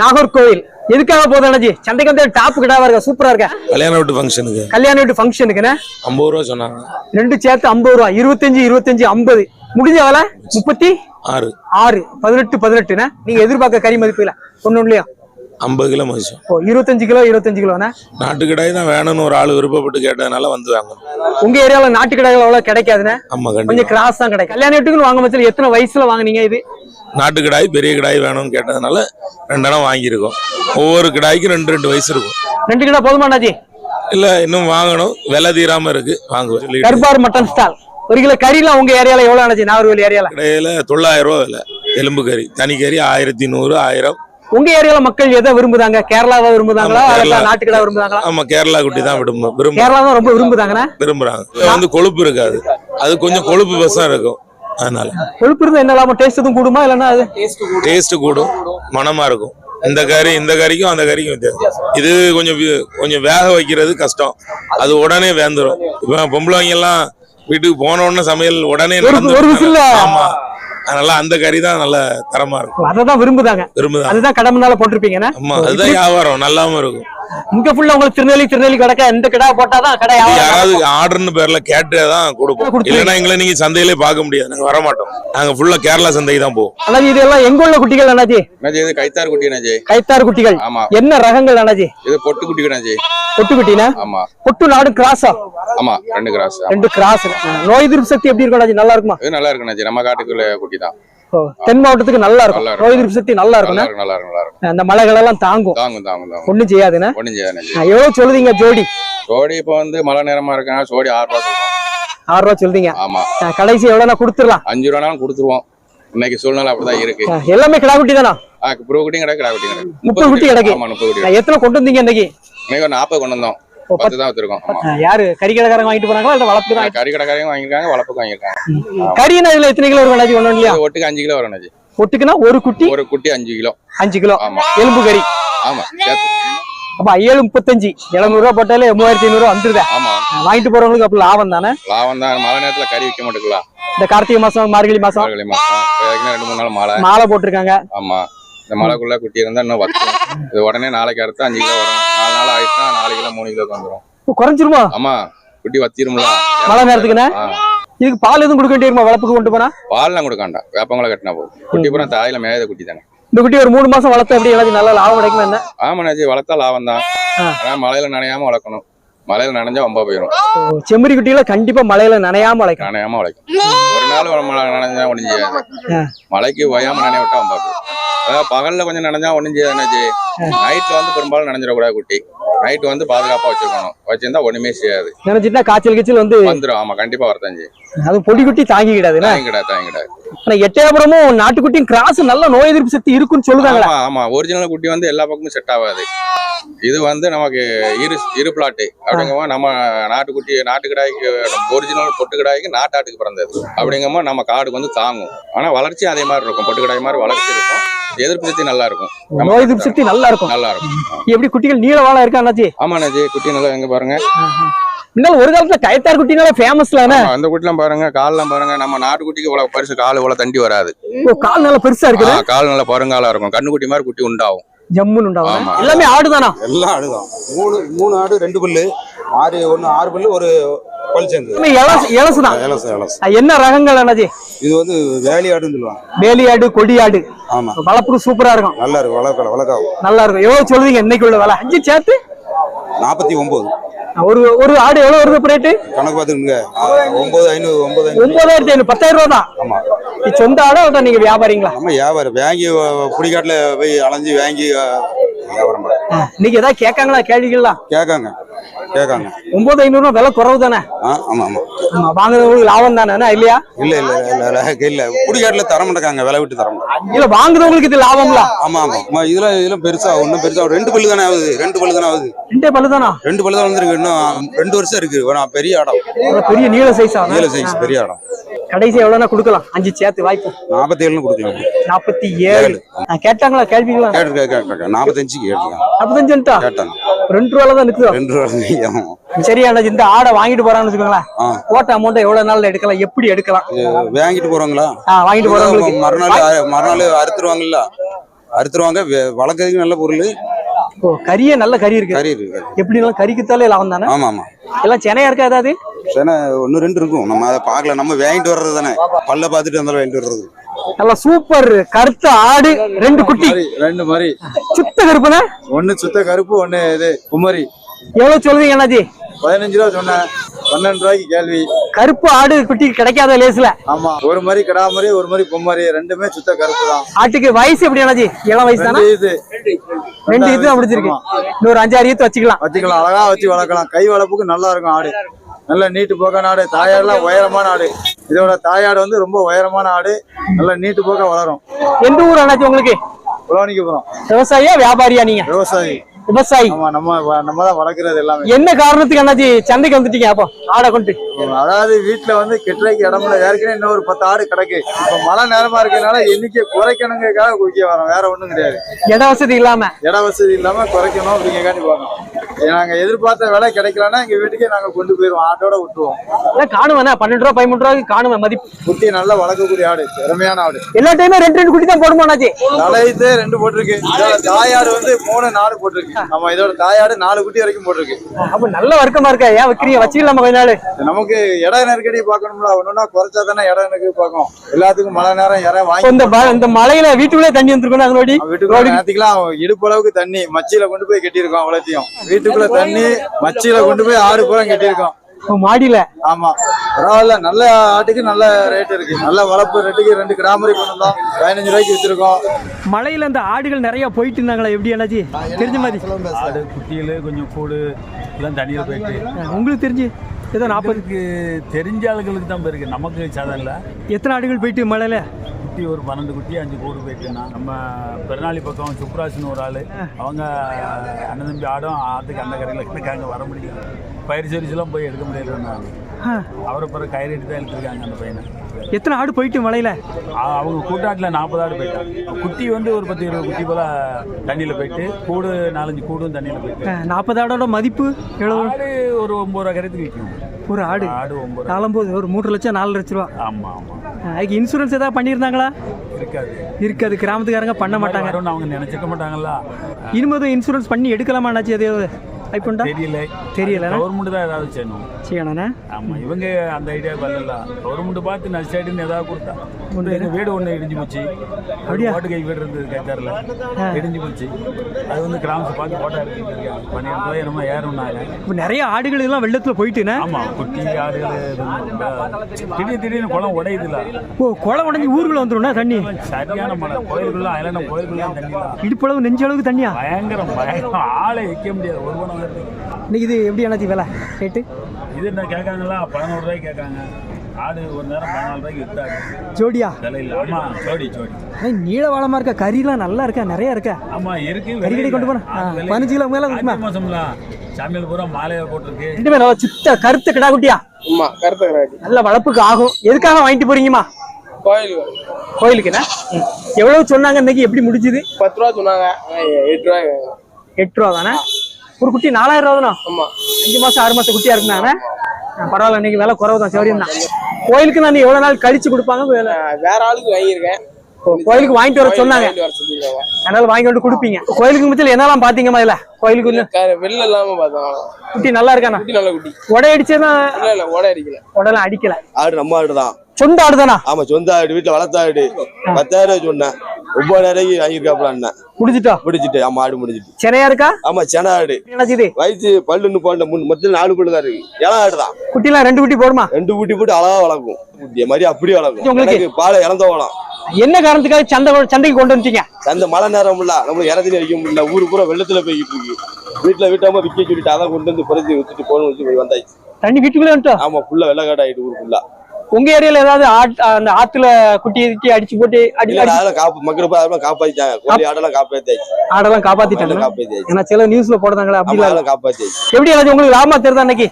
நாகர்கோவில். எதுக்காக போதும் அண்ணாஜி? சந்தைக்கு வந்து டாப் கிடாவா இருக்கா? சூப்பரா இருக்கா? கல்யாண வீட்டு ஃபங்க்ஷனுக்கு கல்யாண வீட்டு ஃபங்க்ஷனுக்குண்ணே ஐம்பது ரூபா சொன்னாங்க. ரெண்டு சேர்த்து ஐம்பது ரூபா. இருபத்தஞ்சு இருபத்தஞ்சு ஐம்பது. முடிஞ்ச வேலை? முப்பத்தி? ஆறு. ஆறு. பதினெட்டு பதினெட்டுண்ணே நீங்க எதிர்பார்க்க கறி மதிப்புல இல்லையா ஐம்பது கிலோ மதிச்சோம். ஓ இருபத்தஞ்சு கிலோ இருபத்தஞ்சு கிலோண்ணே நாட்டு கடாய் தான் வேணும்னு ஒரு ஆள் விருப்பப்பட்டு கேட்டதுனால வந்து வாங்கணும் உங்க ஏரியால நாட்டு கடைகள் அவ்வளவு கிடைக்காதுண்ணே ஆமா கொஞ்சம் கிராஸ் தான் கிடைக்கும். கல்யாண வீட்டுக்குன்னு வாங்க பட்சத்தில் எத்தனை வயசுல வாங்குனீங்க இது? நாட்டு கடாய் பெரிய கடாய் வேணும்னு கேட்டதுனால ரெண்டெண்ணம் வாங்கியிருக்கோம். ஒவ்வொரு கடாய்க்கும் ரெண்டு ரெண்டு வயசு இருக்கும். ரெண்டு கிலோ போதுமா அண்ணாஜி? இல்ல இன்னும் வாங்கணும். விலை தீராம இருக்கு. வாங்குவோம். மட்டன் ஸ்டால் ஒரு கிலோ கறிலாம் உங்க ஏரியால எவ்வளவு அண்ணாஜி? நாகர்கோவில் ஏரியால. கடையில தொள்ளாயிரம் ரூபா விலை. எலும்பு கறி தனி கறி ஆயிரத்தி நூறு ஆயிரம். உங்க ஏரியால மக்கள் எதை விரும்புதாங்க? கேரளாவை விரும்புதாங்களா? ஆமா, அல்லது கேரளா. நாட்டு கடை விரும்புதாங்களா? ஆமா கேரளா குட்டி தான் விரும்ப விரும்ப கேரளா தான் ரொம்ப விரும்புதாங்கண்ணா? விரும்புறாங்க. வந்து கொழுப்பு இருக்காது. அது கொஞ்சம் கொழுப்பு பசம் இருக்கும். அதனால. கொழுப்பு இருந்தா என்ன லாபம் டேஸ்ட் எதுவும் கூடுமா? இல்லைன்னா அது டேஸ்ட் கூடும். மணமா இருக்கும். இந்த கறி இந்த கறிக்கும் அந்த கறிக்கும் வித்தியாசம். இது கொஞ்சம் வி- கொஞ்சம் வேக வைக்கிறது கஷ்டம். அது உடனே வேந்துரும். இப்போ பொம்பளைங்க எல்லாம் வீட்டுக்கு போன உடனே சமையல் உடனே ஒரு- நடந்து ஒரு விசில்ல. ஆமா. அதனால அந்த கறி தான் நல்ல தரமா இருக்கும். அதை தான் விரும்புதாங்க. விரும்புதான் அதுதான் கடமைனால போட்டிருப்பீங்கண்ணா ஆமா அதுதான் வியாபாரம். நல்லாம இருக்கும். இங்க ஃபுல்லா உங்களுக்கு திருநெல்வேலி திருநெல்வேலி கிடக்க எந்த கடை போட்டாதான் கடை யாராவது ஆர்டர்னு பேர்ல கேட்டு தான் கொடுப்போம். இல்லைன்னா எங்களை நீங்க சந்தையிலே பார்க்க முடியாது. நாங்க வர மாட்டோம் நாங்க ஃபுல்லா கேரளா சந்தைக்கு தான் போவோம். அண்ணாஜி இதெல்லாம் எங்க உள்ள குட்டிகள் அண்ணாஜி? அண்ணாச்சி இது கைத்தார் குட்டி அண்ணாச்சி கைத்தாறு குட்டிகள். ஆமா. என்ன ரகங்கள் அண்ணாஜி? இது பொட்டு குட்டி அண்ணாச்சி பொட்டு குட்டினா? ஆமா. பொட்டு நாடு கிராஸா? ஆமா ரெண்டு கிராஸ். ரெண்டு கிராஸ். நோய் எதிர்ப்பு சக்தி எப்படி இருக்கும் அண்ணாஜி? நல்லா இருக்குமா? இது நல்லா இருக்கு அண்ணாச்சி நம்ம காட்டுக்குள்ள குட்டி தான். தென் மாவட்டத்துக்கு நல்லா இருக்கும் இருக்கும். நோய் எதிர்ப்பு சக்தி நல்லா நல்லா இருக்கும்ண்ணா இருக்கு நல்லா இருக்கு நல்லா இருக்கு அந்த மலைகள் எல்லாம் தாங்கும் தாங்கும் தாங்கும். ஒண்ணும் செய்யாதுண்ணா? ஒண்ணும் செய்யாது எவ்வளவு சொல்லுதீங்க ஜோடி? சோடி இப்போ வந்து மழை நேரமா இருக்காங்க சோடி ஆறு ரூபா ஆறு ரூபா சொல்றீங்க. ஆமா. கடைசி எவ்வளவுனா கொடுத்துடலாம்? அஞ்சு ரூபானாலும் கொடுத்துருவோம். இன்னைக்கு சூழ்நிலை அப்படிதான் இருக்கு. எல்லாமே கிடா குட்டி தானா? புரோ குட்டியும் கிடக்கு கிடா கிடக்கு. முப்பது குட்டி கிடக்கு. முப்பது குட்டி. எத்தனை கொண்டு வந்தீங்க இன்னைக்கு? இன்னைக்கு நாற்பது கொண்டு வந்தோம். பத்து தான் வச்சிருக்கோம். ஆமா. ஆ, யாரு? கறி கடைக்காரங்க வாங்கிட்டு போறாங்களா? இல்ல வளர்ப்பு தான்? கறி கடைக்காரையும் வாங்கியிருக்காங்க. வளர்ப்புக்கு கறினா இதுல எத்தனை கிலோ அண்ணாச்சி ஒண்ணும் இல்லையா ஒட்டுக்கு அஞ்சு கிலோ வரும் ஒட்டுக்குன்னா ஒரு குட்டி? ஒரு குட்டி அஞ்சு கிலோ. அஞ்சு கிலோ. எலும்பு கறி. ஆமா அப்ப ஏழு முப்பத்தஞ்சு. எழுநூறு ரூபா போட்டாலே மூவாயிரத்தி ஐநூறு வந்துருதா. ஆமா. வாங்கிட்டு போறவங்களுக்கு அப்ப லாபம் தானே? லாபம் தான். மழை நேரத்துல கறி விற்க மாட்டேங்களா இந்த கார்த்திகை மாசம் மார்கழி மாசம். மார்கழி மாசம். ரெண்டு மூணு நாள் மழை. மாலை போட்டிருக்காங்க. ஆமா. இந்த மழைக்குள்ள குட்டி இருந்தா இன்னும் இது உடனே நாளைக்கு அறுத்து அஞ்சு கிலோ வரும். நாலு நாள் ஆயிடுச்சுன்னா நாலு கிலோ மூணு கிலோக்கு வந்துரும். ஓ, குறைஞ்சிருமா? ஆமா குட்டி வத்திரும்ல. மழை நேரத்துக்குண்ணே. இதுக்கு பால் எதுவும் கொடுக்க வேண்டியிருமா வளர்ப்புக்கு கொண்டு போனா? பால்லாம் கொடுக்காண்டா வேப்பங்களை கட்டினா போதும். குட்டி பூரா தாயில மேயத குட்டி தானே. இந்த குட்டி ஒரு மூணு மாசம் வளர்த்தா எப்படி எல்லாத்தையும் நல்லா லாபம் கிடைக்குமா என்ன? ஆமாண்ணாச்சி வளர்த்தா லாபம் தான். ஆனா மழையில நனையாம வளர்க்கணும். மழையில நனைஞ்சா வம்பா போயிடும் செம்மறி குட்டிகளை கண்டிப்பா மழையில நனையாம வளர்க்கணும் நனையாம வளைக்கும் ஒரு நாள் மழை நனைஞ்சா ஒண்ணும் செய்யாது. மழைக்கு ஓயாம நனைய விட்டா வம்பா போயிடும் அதாவது பகல்ல கொஞ்சம் நனைஞ்சா ஒண்ணும் செய்யாதுனாச்சு நைட்ல வந்து பெரும்பாலும் நனைஞ்சிடக்கூடாது குட்டி. நைட் வந்து பாதுகாப்பா வச்சிருக்கணும். வச்சிருந்தா ஒண்ணுமே செய்யாது. நினைச்சிட்டா காய்ச்சல் கீச்சல் வந்து வந்துடும் ஆமா கண்டிப்பா வரத்தஞ்சு அது பொடி குட்டி தாங்கிக்கிடாதுண்ணே தாங்கிடா தாங்கிடா ஆனா எட்டயபுரமும் நாட்டுக்குட்டியும் கிராஸ் நல்ல நோய் எதிர்ப்பு சக்தி இருக்குன்னு சொல்லுதாங்களா? ஆமா ஆமா. ஒரிஜினல் குட்டி வந்து எல்லா பக்கமும் செட் ஆகாது. இது வந்து நமக்கு இரு இரு பிளாட்டு அப்படிங்கம்போது நம்ம நாட்டுக்குட்டி நாட்டு கிடாய்க்கு ஒரிஜினல் பொட்டு கிடாய்க்கு நாட்டாட்டுக்கு பிறந்தது. அப்படிங்கும்போது நம்ம காடுக்கு வந்து தாங்கும். ஆனா வளர்ச்சி அதே மாதிரி இருக்கும். பொட்டு கிடாய் மாதிரி வளர்ச்சி இருக்கும். எதிர்ப்பு சக்தி நல்லா இருக்கும். நம்ம நோய் எதிர்ப்பு சக்தி நல்லா இருக்கும். நல்லா இருக்கும். எப்படி குட்டிகள் நீளவாளா இருக்கா அண்ணாச்சி? ஆமாண்ணாச்சி குட்டி நல்லா எங்க பாருங்க. இருந்தாலும் ஒரு காலத்துல கயத்தார் குட்டினால ஃபேமஸ்லானே ஆமா, அந்த குட்டிலாம் பாருங்க. கால்லாம் பாருங்க. நம்ம நாட்டுக்குட்டிக்கு இவ்வளவு பரிசு கால் இவ்வளவு தண்டி வராது. கால் நல்லா பெருசா இருக்குது. ஆ, கால் நல்லா பருங்காலா இருக்கும். கண்ணுக்குட்டி மாதிரி குட்டி உண்டாகும். ஜம்முன்னு உண்டாகும். எல்லாமே ஆடுதானா? எல்லாம் ஆடுதான். மூணு மூணு ஆடு ரெண்டு பல்லு. ஆறு ஒன்று ஆறு பல்லு ஒரு பல் எல்லாமே இலசு இலசுதான் இலசம் இலசம் அது என்ன ரகங்கள் அண்ணாச்சி இது வந்து வேலி ஆடுன்னு சொல்லுவாங்க. வேலி ஆடு கொடி ஆடு ஆமா வளர்ப்புக்கு சூப்பரா இருக்கும். நல்லா இருக்கும் வளர்க்கல வளர்க்காவும் நல்லா இருக்கும். எவ்வளவு சொல்லுவீங்க இன்னைக்கு உள்ள விலை? அஞ்சு சேர்த்து? நாற்பத்தி ஒன்பது. ஒரு ஒரு ஆடு எவ்வளவு வருது ரேட்டு கணக்கு பார்த்துக்கோங்க. ஒன்பது ஐநூறு ஒன்பது ஒன்பதாயிரத்தி ஐநூறு பத்தாயிரம் ரூபா தான் ஆமா சொந்த ஆடா இல்லை நீங்க வியாபாரிங்களா? நம்ம வியாபாரம் வாங்கி புடிக்காட்டில் போய் அலைஞ்சு வாங்கி வியாபாரம் இன்னைக்கு ஏதாவது கேட்காங்களா? கேள்விகள்லாம்? கேட்காங்க. கேட்காங்க. ஒன்பது ஐநூறு ரூபா விலை குறவு தானே? ஆமா வாங்குறவங்களுக்கு லாபம் தானே இல்லையா? இல்ல இல்ல இல்ல இல்ல புடிக்காட்டில் தர மாட்டேங்க விலை விட்டு தர மாட்டாங்க. இல்ல வாங்குறவங்களுக்கு இது லாபம்ல? ஆமா ஆமா. இதுல இதுல பெருசா ஒன்றும் பெருசா ரெண்டு பல்லு தானே ஆகுது ரெண்டு பல்லு தானே ஆகுது. ரெண்டே பல்லு தானா? ரெண்டு பல்லு தான் வந்திருக்கு இன்னும் ரெண்டு வருஷம் இருக்கு. பெரிய இடம் பெரிய நீள சைஸ் நீல சைஸ் பெரிய இடம் கடைசி எவ்வளவுனா கொடுக்கலாம்? அஞ்சு சேர்த்து வாய்ப்பு. நாற்பத்தி ஏழுன்னு கொடுக்கலாம். நாற்பத்தி ஏழு. கேட்டாங்களா கேள்விங்களா கேட்டிருக்கேன் கேட்டிருக்கேன். நாற்பத்தஞ்சுக்கு கேட்டிருக்கேன். நாற்பத்தஞ்சுட்டா கேட்டாங்க. ரெண்டு ரூபால தான் நிக்குதோ? ரெண்டு ரூபா. சரி அண்ணா இந்த ஆடை வாங்கிட்டு போறான்னு வச்சுக்கோங்களேன். போட்ட அமௌண்ட் எவ்வளவு நாள்ல எடுக்கலாம் எப்படி எடுக்கலாம்? வாங்கிட்டு போறோங்களா வாங்கிட்டு போறவங்களுக்கு மறுநாள் மறுநாள் அறுத்துருவாங்கல்ல? அறுத்துருவாங்க வளர்க்கறதுக்கு நல்ல பொருள். ஓ கறியே நல்ல கறி இருக்கு. கறி இருக்கு கறி. எப்படினாலும் கறிக்குத்தாலே லாபம் தானே? ஆமா ஆமா எல்லாம் சென்னையா இருக்கா ஏதாவது? சேனை ஒன்று ரெண்டு இருக்கும். நம்ம அதை பார்க்கல. நம்ம வாங்கிட்டு வர்றது தானே. பல்ல பார்த்துட்டு வந்தாலும் வாங்கிட்டு வர்றது. நல்லா சூப்பர் கருத்த ஆடு ரெண்டு குட்டி. ரெண்டு மாதிரி சுத்த கருப்புனா ஒன்னு சுத்த கருப்பு ஒன்னு இது குமரி. எவ்வளவு சொல்றீங்க அண்ணாஜி பதினஞ்சு ரூபா சொன்னேன். பன்னெண்டு ரூபாய்க்கு கேள்வி. கருப்பு ஆடு குட்டி கிடைக்காத லேஸ்ல. ஆமா. ஒரு மாதிரி கிடா மாதிரி ஒரு மாதிரி குமரி ரெண்டுமே சுத்த கருப்பு தான். ஆட்டுக்கு வயசு எப்படி அண்ணாஜி இளம் வயசு தானே? இது. ரெண்டு இது முடிச்சிருக்கு இன்னொரு அஞ்சாறு ஈத்து வச்சுக்கலாம். வச்சுக்கலாம். அழகா வச்சு வளர்க்கலாம். கை வளர்ப்புக்கு நல்லா இருக்கும் ஆடு. நல்ல நீட்டு போக்கான ஆடு தாயாடுலாம் உயரமான ஆடு. இதோட தாயாடு வந்து ரொம்ப உயரமான ஆடு. நல்ல நீட்டு போக்க வளரும். எந்த ஊர் அண்ணாச்சி உங்களுக்கு? புலவனிக்குப்புறம் விவசாயியா வியாபாரியா நீங்க? விவசாயி. விவசாயி. நம்ம நம்ம தான் வளர்க்குறது எல்லாமே. என்ன காரணத்துக்கு அண்ணாச்சி சந்தைக்கு வந்துட்டீங்க? அப்போ ஆடை கொண்டு. அதாவது வீட்டுல வந்து கெட்டுறைக்கு இடம்ல ஏற்கனவே இன்னும் ஒரு பத்து ஆடு கிடக்கு. இப்ப மழை நேரமா இருக்கறதுனால எண்ணிக்கை குறைக்கணுங்கிறதுக்காக குடிக்க வரோம். வேற ஒண்ணும் கிடையாது. இட வசதி இல்லாம. இட வசதி இல்லாம குறைக்கணும் அப்படிங்கிறக்காண்டி பார்க்கணும் நாங்க எதிர்பார்த்த விலை கிடைக்கலன்னா எங்க வீட்டுக்கே நாங்க கொண்டு போயிருவோம். ஆட்டோட விட்டுருவோம். காணுவேண்ணா பன்னெண்டு ரூபா பதிமூணு ரூபாய்க்கு காணுவேன் மதிப்பு. குட்டி நல்லா வளர்க்கக்கூடிய ஆடு. திறமையான ஆடு. எல்லா டைமே ரெண்டு ரெண்டு குட்டி தான் போடுமா அண்ணாச்சி? தலையத்து ரெண்டு போட்டிருக்கு. தாயாடு வந்து மூணு நாலு போட்டிருக்கு. நம்ம இதோட தாயாடு நாலு குட்டி வரைக்கும் போட்டிருக்கு. அப்ப நல்ல வர்க்கமா இருக்கா? ஏன் வைக்கிறீங்க? வச்சுக்கலாமா கொஞ்ச நாள்? நமக்கு இட நெருக்கடி பார்க்கணும்ல. ஒண்ணுன்னா குறைச்சா தானே இட நெருக்கடி பார்க்கும். எல்லாத்துக்கும் மழை நேரம் இற வாங்கி இந்த இந்த மலையில வீட்டுக்குள்ளே தண்ணி வந்துருக்கணும் அதனோடி வீட்டுக்குள்ள நேரத்துக்குலாம் இடுப்பு அளவுக்கு தண்ணி மச்சியில கொண்டு போய் கட்டியிருக்கோம் அவ்வளோத்தையும். வீட்டுக்குள்ள தண்ணி மச்சியில கொண்டு போய் ஆடு பூரா கட்டியிருக்கோம். மாடியில? ஆமா. பரவாயில்ல. நல்ல ஆட்டுக்கு நல்ல ரேட் இருக்கு. நல்ல வளர்ப்பு ரேட்டுக்கு ரெண்டு கிராமரி கொண்டு வந்தோம் பதினஞ்சு ரூபாய்க்கு வித்துருக்கோம். மலையில இந்த ஆடுகள் நிறைய போயிட்டு இருந்தாங்களா. எப்படி அண்ணாச்சி? தெரிஞ்ச மாதிரி. ஆடு குட்டியில் கொஞ்சம் கூடு எல்லாம் தண்ணியில் போயிட்டு. உங்களுக்கு தெரிஞ்சு? ஏதோ நாற்பது நம்மளுக்கு தெரிஞ்ச ஆளுகளுக்கு தான் போயிருக்கு. நமக்கு சாதம் இல்லை. எத்தனை ஆடுகள் போயிட்டு மலையில? குட்டி ஒரு பன்னெண்டு குட்டி அஞ்சு கூடு போயிட்டுனா நம்ம பெருநாளி பக்கம் சுப்ராஜ்னு ஒரு ஆள். அவங்க அண்ணன் தம்பி ஆடும் ஆற்றுக்கு அந்த கரையில் இருக்காங்க வர முடியல பயிர் சொரிச்செல்லாம் போய் எடுக்க முடியலன்னாங்க அவரை பிறகு கயிறு தான் எடுத்துருக்காங்க அந்த பையனை. எத்தனை ஆடு போயிட்டு மலையில? அவங்க கூட்டாட்டில் நாற்பது ஆடு போயிட்டாங்க. குட்டி வந்து ஒரு பத்து இருபது குட்டி போல தண்ணியில் போயிட்டு கூடு நாலஞ்சு கூடும் தண்ணியில் போயிட்டு. நாற்பது ஆடோட மதிப்பு எவ்வளவு? ஆடு ஒரு ஒம்பது ரூபா கரைத்துக்கு விற்கும். ஒரு ஆடு. ஆடு ஒம்பது நாலம்பது ஒரு மூன்று லட்சம் நாலு லட்ச ரூபா. ஆமாம் ஆமாம் அதுக்கு இன்சூரன்ஸ் ஏதாவது பண்ணியிருந்தாங்களா? இருக்காது. இருக்காது கிராமத்துக்காரங்க பண்ண மாட்டாங்க. அவங்க நினைச்சிருக்க மாட்டாங்கல்ல. இனிமேதும் இன்சூரன்ஸ் பண்ணி எடுக்கலாமா அண்ணாச்சி? ஐப்பண்டா தெரியல. தெரியல. கவர்மெண்ட் தான் ஏதாவது செய்யணும். செய்யணாண்ணே ஆமா இவங்க அந்த ஐடியா வரல. கவர்மெண்ட் பார்த்து நஷ்டாயிடுன்னு ஏதாவது கொடுத்தா. ஒன்று எங்கள் வீடு ஒன்று இடிஞ்சு போச்சு. அப்படியே? கை வீடு இருந்தது கேட்டார்ல இடிஞ்சு போச்சு. அது வந்து கிராமத்தை பார்த்து போட்டோ எடுத்துருக்காங்க பன்னெண்டு ரூபாய் என்னமோ ஏறும்னாங்க. இப்போ நிறைய ஆடுகள் எல்லாம் வெள்ளத்துல போயிட்டுண்ணே ஆமா குட்டி ஆடுகள் திடீர் திடீர்னு குளம் உடையுதுல. ஓ குளம் உடஞ்சி ஊருக்குள்ள வந்துடும்ண்ணா தண்ணி? சரியான மழை. கோயிலுக்குள்ள அதெல்லாம் கோயிலுக்குள்ள தண்ணிலாம் இடுப்பளவு நெஞ்சளவுக்கு தண்ணியா? பயங்கரம் பயங்கரம் ஆளை வைக்க முடியாது. ஒரு வருது. இன்னைக்கு இது எப்படி அண்ணாச்சி விலை? ரேட்டு? இது என்ன கேட்காங்களா? பதினோரு ரூபாய்க்கு கேட்காங்க. ஆடு ஒரு நேரம் பதினாலு ரூபாய்க்கு வித்தாங்க ஜோடியா? விலையில் ஆமா ஜோடி ஜோடி. ஏய், நீளவாளமா இருக்கா கறிலாம் நல்லா இருக்கா நிறைய இருக்கா. ஆமா இருக்கு கறி கடை கொண்டு? ஆ, பதினஞ்சு கிலோ மேல இருக்குமா? மாசம்ல. சாமியால் பூரா மாலையா போட்டிருக்கு. ரெண்டுமே நல்லா சுத்த கருத்து கிடா குட்டியா ஆமா கருத்த நல்ல வளர்ப்புக்கு ஆகும். எதுக்காக வாங்கிட்டு போறீங்கம்மா? கோயில் கோயிலுக்குண்ணா எவ்வளவு சொன்னாங்க இன்னைக்கு எப்படி முடிஞ்சுது? பத்து ரூபா சொன்னாங்க. ஆனா, எட்டு ரூபா தானே ஒரு குட்டி நாலாயிரம் ரூபா தானே ஆமா. அஞ்சு மாசம் ஆறு மாசம் குட்டியா இருக்குனாண்ணே பரவாயில்ல இன்னைக்கு விலை குறவு தான் சௌரியம் தான் கோயிலுக்கு நான் எவ்வளவு நாள் கழிச்சு கொடுப்பாங்க வேற ஆளுக்கு வாங்கியிருக்கேன். கோயிலுக்கு வாங்கிட்டு வர சொன்னாங்க. அதனால வாங்கி வந்து கொடுப்பீங்க. கோயிலுக்கு மத்தியில் என்னெல்லாம் பாத்தீங்கம்மா இதுல? கோயிலுக்கு வெளில இல்லாம பார்த்தோம். குட்டி நல்லா இருக்காண்ணா குட்டி நல்ல குட்டி. உடை அடிச்சேன்னா இல்ல இல்ல ஓட அடிக்கல. உடலாம் அடிக்கல. ஆடு நம்ம ஆடு தான் சொந்த ஆடு தானா? ஆமா சொந்த ஆடு வீட்டுல வளர்த்த ஆடு. பத்தாயிரம் சொன்னேன். ஒன்பதாயிரம் அண்ணன். முடிஞ்சிட்டா? முடிச்சிட்டு ஆமா ஆடு முடிச்சிட்டு சென்னையா இருக்கா? ஆமா சென ஆடு. வயசு பல்லுன்னு முன் மொத்தம் நாலு பல்லு தான் இருக்கு. இளம் ஆடு தான் குட்டிலாம் ரெண்டு குட்டி போடுமா? ரெண்டு ஊட்டி போட்டு அழகா வளர்க்கும். குட்டிய மாதிரி அப்படியே வளர்க்கும். உங்களுக்கு? பாலை இறந்த வளம் என்ன காரணத்துக்காக சந்தை சந்தைக்கு கொண்டு வந்துட்டீங்க? அந்த மழை நேரம் இல்ல நம்ம இறந்து அடிக்க முடியல. ஊரு பூரா வெள்ளத்துல போய்கிட்டு இருக்கு. வீட்டுல வீட்டாம விக்க சொல்லிட்டு அதான் கொண்டு வந்து வச்சுட்டு போன வச்சு போய் வந்தாச்சு. தண்ணி வீட்டுக்குள்ளே வந்துட்டோம் ஆமா ஃபுல்லா வெள்ளக்காடு ஆயிட்டு ஊரு ஃபுல்லா உங்க ஏரியால ஏதாவது ஆட் அந்த ஆத்துல குட்டி கிட்டி அடிச்சு போட்டு அடி இல்ல அடி அதெல்லாம் காப்பு மக்கள் காப்பாத்திட்டாங்க. கோழி ஆடெல்லாம் காப்பாத்தியாச்சு. ஆடெல்லாம் காப்பாத்திட்டாங்க. ஏன்னா சில நியூஸ்ல போடுறாங்களே அப்படி காப்பாத்தியாச்சு. எப்படி உங்களுக்கு லாபமா தெரியுதா அன்னைக்கு?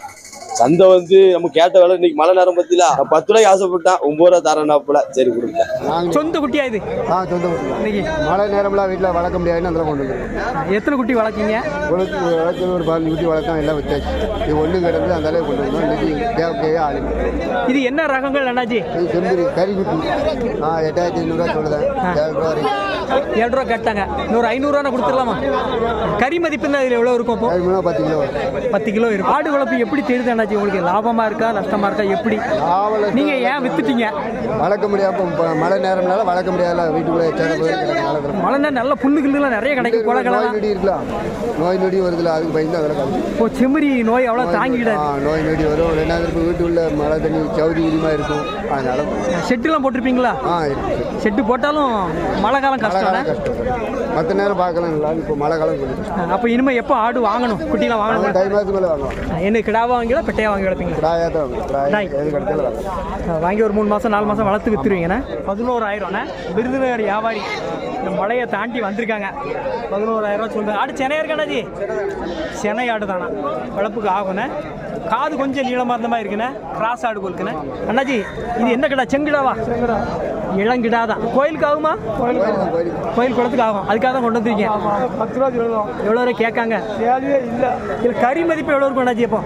சந்தை வந்து நம்ம கேட்ட வேலை இன்னைக்கு மழை நேரம் பத்தில பத்து ரூபாய்க்கு ஆசைப்பட்டான் ஒன்பது ரூபா தரேன்னாப்புல சரி கொடுத்தேன் சொந்த குட்டியா இது? ஆ சொந்த வீட்டு இன்னைக்கு? மழை நேரம்லாம் வீட்டில் வளர்க்க முடியாதுன்னு அதில் கொண்டு வந்துருக்கோம். எத்தனை குட்டி வளர்க்கீங்க வளர்த்து ஒரு பதினஞ்சு குட்டி வளர்த்தோம் எல்லாம் வித்தாச்சு. இது ஒன்று கிடந்து அந்த அளவுக்கு கொண்டு வந்தோம். இன்னைக்கு தேவைக்கே ஆளு இது என்ன ரகங்கள் அண்ணாச்சி? இது செம்பரி கறி குட்டி. ஆ எட்டாயிரத்தி ஐநூறுரூவா சொல்லுதேன். ஏழு ரூபா ஏழு ரூபா கேட்டாங்க. இன்னொரு ஐநூறுரூவா கொடுத்துடலாமா? கறி மதிப்பு என்ன இதில் எவ்வளோ இருக்கும் மூணு பத்து கிலோ பத்து கிலோ இருக்கும் ஆடு வளர்ப்பு எப்படி தெரியுது அண்ணாச்சி உங்களுக்கு லாபமா இருக்கா நஷ்டமா இருக்கா எப்படி? ஆவலை நீங்க ஏன் வித்துட்டீங்க? வளர்க்க முடியாம இப்போ மழை நேரம்னால வளர்க்க முடியாதுல வீட்டுக்குள்ளே மழை நேரம் நல்ல புல்லு நிறைய கிடைக்கும் நோய் குளக்கலாம் நொடி இருக்கலாம் நோய் நொடி வருதுல அதுக்கு பயந்து கம்மி இப்போ செம்மறி நோய் அவ்வளோ தாங்கிக்கிடாது. நோய் நொடி வரும். ரெண்டாவது இப்போ வீட்டுக்குள்ள மழை தண்ணி சவுதி இதுமாக இருக்கும். அதனால ஷெட்டுலாம் போட்டிருப்பீங்களா? ஆ ஷெட்டு போட்டாலும் மழை காலம் கஷ்டம் மற்ற நேரம் பார்க்கலாம் இப்போ மழை காலம் அப்போ இனிமே எப்போ ஆடு வாங்கணும்? குட்டிலாம் வாங்கணும்? டைம் மேலே வாங்கலாம். என்ன கிடாவா வாங்கிடா பெட்டையா வாங்கி வளர்ப்பீங்களா? கிடாயாக கிடாய் வாங்கி ஒரு மூணு மாதம் நாலு மாதம் வளர்த்து வித்துருவீங்கண்ணே பதினோராயிரம்ண்ணே. விருதுநகர் வியாபாரி. இந்த மலையை தாண்டி வந்திருக்காங்க. பதினோராயிரம் ரூபா சொல்லுங்க ஆடு சென்னையா இருக்காடாஜி சென்னை ஆடு தானா வளர்ப்புக்கு ஆகுண்ணே காது கொஞ்சம் நீளமாக இருந்த மாதிரி இருக்குண்ணே. கிராஸ் ஆடு போலுக்குண்ணே அண்ணாஜி இது என்ன கிடா? செங்கிடாவா? இளங்கிடா தான் கோயிலுக்கு ஆகுமா? கோயில் குளத்துக்கு ஆகும் அதுக்காக தான் கொண்டு வந்திருக்கீங்க. பத்து ரூபா எவ்வளோ வரை கேட்காங்க? இல்லை இல்லை கறி மதிப்பு எவ்வளோ இருக்கும் அண்ணாஜி இப்போ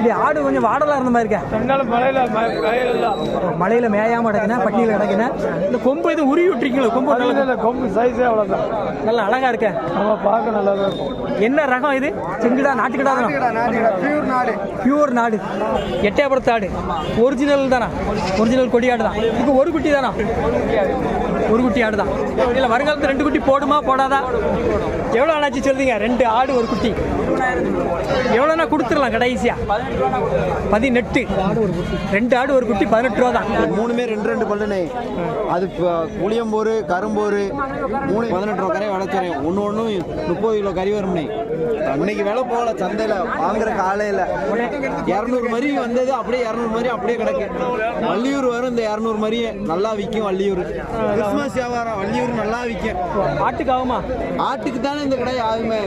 இது ஆடு கொஞ்சம் வாடலாக இருந்த மாதிரி இருக்கா. மலையில மேயாம கிடக்குனா பட்டியல கிடக்குனா இந்த கொம்பு இது உருவி விட்டுருக்கீங்களா? கொம்பு நல்ல கொம்பு சைஸே அவ்வளோதான் நல்ல அழகா இருக்க. நம்ம பார்க்க நல்லா இருக்கும். என்ன ரகம் இது? செங்குடா நாட்டுக்கிடா பியூர் நாடு. பியூர் நாடு. எட்டயபுரத்து ஆடு. ஒரிஜினல் தானா? ஒரிஜினல் கொடி ஆடு தான் இப்போ ஒரு குட்டி தானா ஒரு குட்டி ஆடு தான் இல்லை வருங்காலத்தில் ரெண்டு குட்டி போடுமா போடாதா? எவ்வளோ ஆனாச்சு சொல்றீங்க? ரெண்டு ஆடு ஒரு குட்டி. எவ்வளோனா கொடுத்துடலாம் கடைசியா. பதினெட்டு. ரெண்டு ஆடு ஒரு குட்டி பதினெட்டு ரூபா தான். மூணுமே ரெண்டு ரெண்டு பல்லுனே. அது புளியம்போரு கரும்போரு மூணு பதினெட்டு ரூபா கரையை வளர்த்துறேன் ஒன்று ஒன்று முப்பது கிலோ கறி வரும்னே. அன்னைக்கு விலை போகல சந்தையில். வாங்குற காலையில் இரநூறு மரி வந்தது அப்படியே இரநூறு மரி அப்படியே கிடக்கு. வள்ளியூர் வரும் இந்த இரநூறு மரியே நல்லா விற்கும் வள்ளியூர். கிறிஸ்மஸ் வியாபாரம் வள்ளியூர் நல்லா விற்கும் ஆட்டுக்கு ஆகுமா ஆட்டுக்கு தானே இந்த கடை ஆகுமே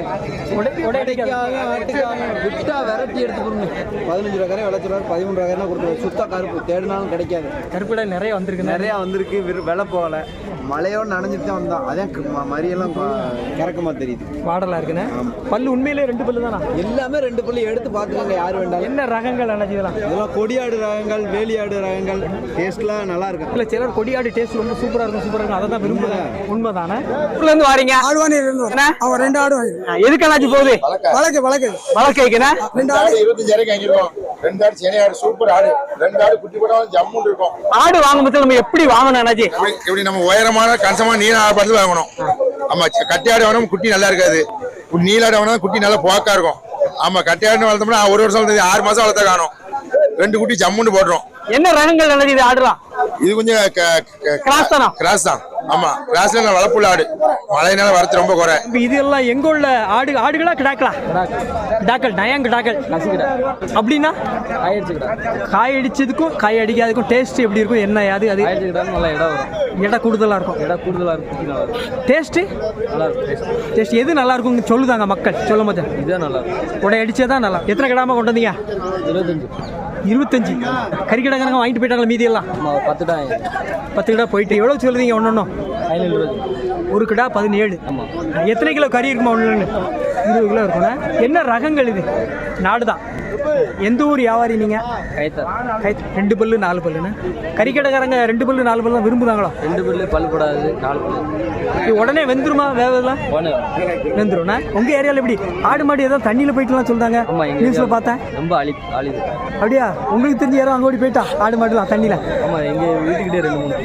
உடைக்கு ஆகும் ஆட்டுக்கு ஆகும் விட்டா விரட்டி எடுத்து கொடுங்க. பதினஞ்சு ரூபா கரை விளைச்சுருவாரு பதிமூணு ரூபா கரை கொடுத்துருவாரு. சுத்த கருப்பு தேடினாலும் கிடைக்காது. கருப்புடை நிறைய வந்திருக்கு. நிறையா வந்திருக்கு விலை போகல. மழையோட நனைஞ்சிட்டு தான் வந்தான் அதான் மரியெல்லாம் பா- கிறக்கமா தெரியுது. மாடலா இருக்குண்ணே பல்லு உண்மையிலே ரெண்டு பல்லு தானா? எல்லாமே ரெண்டு புள்ளி எடுத்து பார்த்துக்கோங்க யார் வேண்டாலும். என்ன ரகங்கள் அண்ணாச்சி இதெல்லாம்? கொடியாடு ரகங்கள் வேலியாடு ரகங்கள் டேஸ்ட்லாம் நல்லா இருக்கும் இல்ல சிலர் கொடியாடு டேஸ்ட் ரொம்ப சூப்பரா இருக்கும். இருக்கும் அதை தான் விரும்புறேன் உண்மைதானே? ஊர்ல இருந்து வாரீங்க. அவன் ரெண்டு ஆடு வாங்கி எதுக்கு அண்ணாச்சி போகுது? வழக்கு. வழக்கு வழக்கு. வைக்கணும். ரெண்டு ஆடு. இருபத்தஞ்சாயிரம் வாங்கிருக்கோம் ரெண்டு ஆடு சென்னை ஆடு சூப்பர் ஆடு. ரெண்டு ஆடு குட்டி போட்டாலும் ஜம்முன்னு இருக்கும். ஆடு வாங்கும்போது நம்ம எப்படி வாங்கணும் அண்ணாச்சி? இப்படி இப்படி நம்ம உயரமான கன்சமான நீள ஆடு வாங்கணும். ஆமா ச- கட்டை ஆடு வாங்கணும் குட்டி நல்லா இருக்காது. இப்படி நீல ஆடு வாங்கினா குட்டி நல்லா போக்கா இருக்கும். ஆமா கட்டை ஆடு வளர்த்தோம்னா ஒரு வருஷம் ஆறு மாசம் வளர்த்தா காணும். ரெண்டு குட்டி ஜம்முன்னு போடுறோம் என்ன ரகங்கள் அண்ணாச்சி இது ஆடுலாம் இது கொஞ்சம் Cross தானா? கிராஸ் தான். ஆமா கிராஸ்ல நான் வளர்ப்புள்ள ஆடு. மழையினால வரத்து ரொம்ப குறை. இது எல்லாம் எங்க உள்ள ஆடு ஆடுகளா கிடாக்களா? கிடாக்கள் நயம் கிடாக்கள். அப்படின்னா? காய் அடிச்சதுக்கும் காய் அடிக்காததுக்கும் டேஸ்ட் எப்படி இருக்கும்? என்ன அது அது? நல்ல இடம் வரும் எடை கூடுதலா இருக்கும். இடம் கூடுதலா இருக்கும் டேஸ்ட் நல்லா இருக்கும்? டேஸ்ட் எது நல்லா இருக்கும்னு சொல்லுதாங்க மக்கள். சொல்லும் போது. இதுதான் நல்லா இருக்கும். உடை அடிச்சதான் நல்லா எத்தனை கிடாம கொண்டு வந்தீங்க? இருபத்தஞ்சு. இருபத்தஞ்சு. கறி கடை கணக்கு வாங்கிட்டு போயிட்டாங்களா மீதி எல்லாம் பத்து தான் பத்து கிடா போயிட்டு எவ்வளவு சொல்லுதீங்க ஒன்று ஒன்றும் ஐநூறு ஒரு கிடா பதினேழு. எத்தனை கிலோ கறி இருக்குமா ஒன்று இருபது கிலோ இருக்கும்ண்ணா என்ன ரகங்கள் இது? நாடு தான் எந்த ஊர் வியாபாரி நீங்கள் கைத்தா ரெண்டு பல்லு நாலு பல்லுண்ணா கறி கடைக்காரங்க ரெண்டு பல்லு நாலு பல்லு விரும்புதாங்களோ? ரெண்டு பல்லு பல் போடாது நாலு பல்லு. உடனே வெந்துருமா வேவதெல்லாம் ஒன்று வெந்துரும்ண்ணா உங்கள் ஏரியாவில் எப்படி? ஆடு மாடு ஏதோ தண்ணியில் போயிட்டுலாம் எங்க நியூஸில் பார்த்தேன். ரொம்ப அழி அழிது அப்படியா? உங்களுக்கு தெரிஞ்ச யாரும் அங்கே ஓடி போயிட்டா? ஆடு மாடுலாம் தண்ணியில். ஆமா எங்க வீட்டுக்கிட்டே ரெண்டு மூணு.